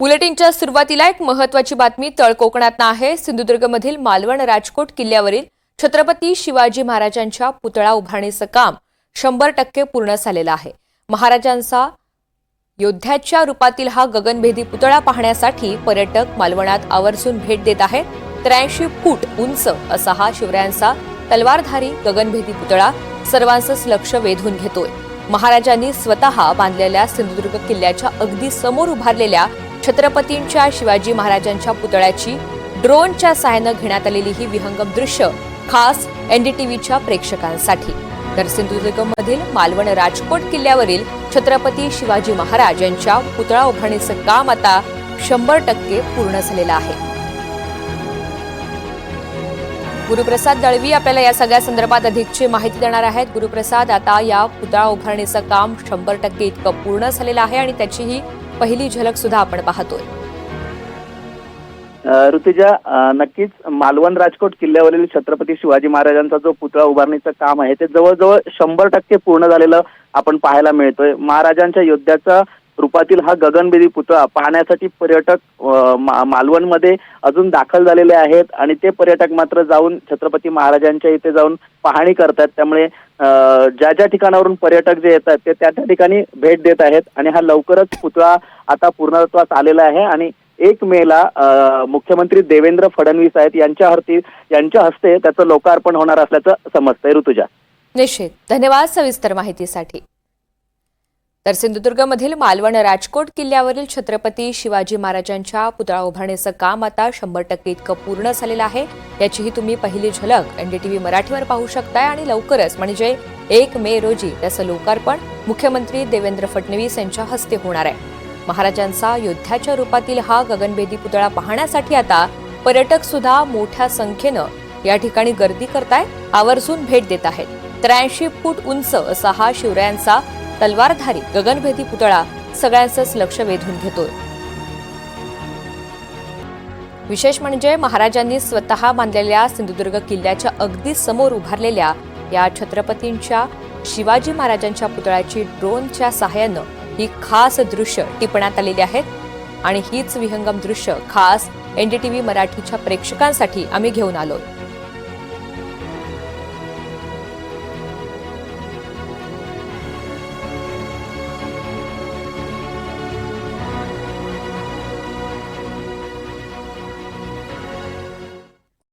बुलेटिनच्या सुरुवातीला एक महत्वाची बातमी तळकोकणात आहे. सिंधुदुर्गमधील मालवण राजकोट किल्ल्यावरील छत्रपती शिवाजी महाराजांच्या पुतळा उभारणीचं काम शंभर टक्के पूर्ण झालेलं आहे. महाराजांचा योद्ध्याच्या रूपातील हा गगनभेदी पुतळा पाहण्यासाठी पर्यटक मालवणात आवर्जून भेट देत आहेत. त्र्याऐंशी फूट उंच असा हा शिवरायांचा तलवारधारी गगनभेदी पुतळा सर्वांचंच लक्ष वेधून घेतोय. महाराजांनी स्वतः बांधलेल्या सिंधुदुर्ग किल्ल्याच्या अगदी समोर उभारलेल्या छत्रपतींच्या शिवाजी महाराजांच्या पुतळ्याची ड्रोनच्या सहाय्यानं घेण्यात आलेली ही विहंगम दृश्य खास एनडीटीव्हीच्या प्रेक्षकांसाठी. तर सिंधुदुर्गमधील मालवण राजकोट किल्ल्यावरील छत्रपती शिवाजी महाराज यांच्या पुतळा उभारणीचं काम आता शंभर टक्के पूर्ण झालेलं आहे. गुरुप्रसाद दळवी आपल्याला या सगळ्या संदर्भात अधिकची माहिती देणार आहेत. गुरुप्रसाद आता या पुतळा उभारणीचं काम शंभर टक्के इतकं पूर्ण झालेलं आहे आणि त्याची ही पहिली झलक सुद्धा आपण पाहतोय. ऋतुजा नक्कीच मालवण राजकोट किल्ल्यावरील छत्रपती शिवाजी महाराजांचा जो पुतळा उभारणीचं काम आहे ते जवळजवळ शंभर टक्के पूर्ण झालेलं आपण पाहायला मिळतोय. महाराजांच्या योद्ध्याचा रूपातील हा गगनबेरी पुतळा पाहण्यासाठी पर्यटक मालवणमध्ये अजून दाखल झालेले आहेत आणि ते पर्यटक मात्र जाऊन छत्रपती महाराजांच्या इथे जाऊन पाहणी करतात त्यामुळे ज्या ज्या ठिकाणावरून पर्यटक जे येतात ते त्या त्या ठिकाणी भेट देत आहेत आणि हा लवकरच पुतळा आता पूर्णत्वास आलेला आहे आणि एक मेला मुख्यमंत्री देवेंद्र फडणवीस आहेत. यांच्या हस्ते यांच्या हस्ते त्याचं लोकार्पण होणार असल्याचं समजतंय ऋतुजा. निश्चित. धन्यवाद सविस्तर माहितीसाठी. तर सिंधुदुर्गमधील मालवण राजकोट किल्ल्यावरील छत्रपती शिवाजी महाराजांच्या पुतळा उभारणीचं काम आता शंभर टक्के इतकं पूर्ण झालेलं आहे. याचीही तुम्ही पहिली झलक एनडीटीव्ही मराठीवर पाहू शकताय आणि लवकरच म्हणजे एक मे रोजी त्याचं लोकार्पण मुख्यमंत्री देवेंद्र फडणवीस यांच्या हस्ते होणार आहे. महाराजांचा योद्ध्याच्या रूपातील हा गगनभेदी पुतळा पाहण्यासाठी आता पर्यटक सुद्धा मोठ्या संख्येनं या ठिकाणी गर्दी करताय आवर्जून भेट देत आहेत. त्र्याऐंशी फूट उंच असा हा शिवरायांचा तलवारधारी गगनभेदी पुतळा सगळ्यांचंच लक्ष वेधून घेतोय. विशेष म्हणजे महाराजांनी स्वतः बांधलेल्या सिंधुदुर्ग किल्ल्याच्या अगदी समोर उभारलेल्या या छत्रपतींच्या शिवाजी महाराजांच्या पुतळ्याची ड्रोनच्या सहाय्यानं ही खास दृश्य टिपण्यात आलेली आहेत आणि हीच विहंगम दृश्य खास एनडीटीव्ही मराठीच्या प्रेक्षकांसाठी आम्ही घेऊन आलोय.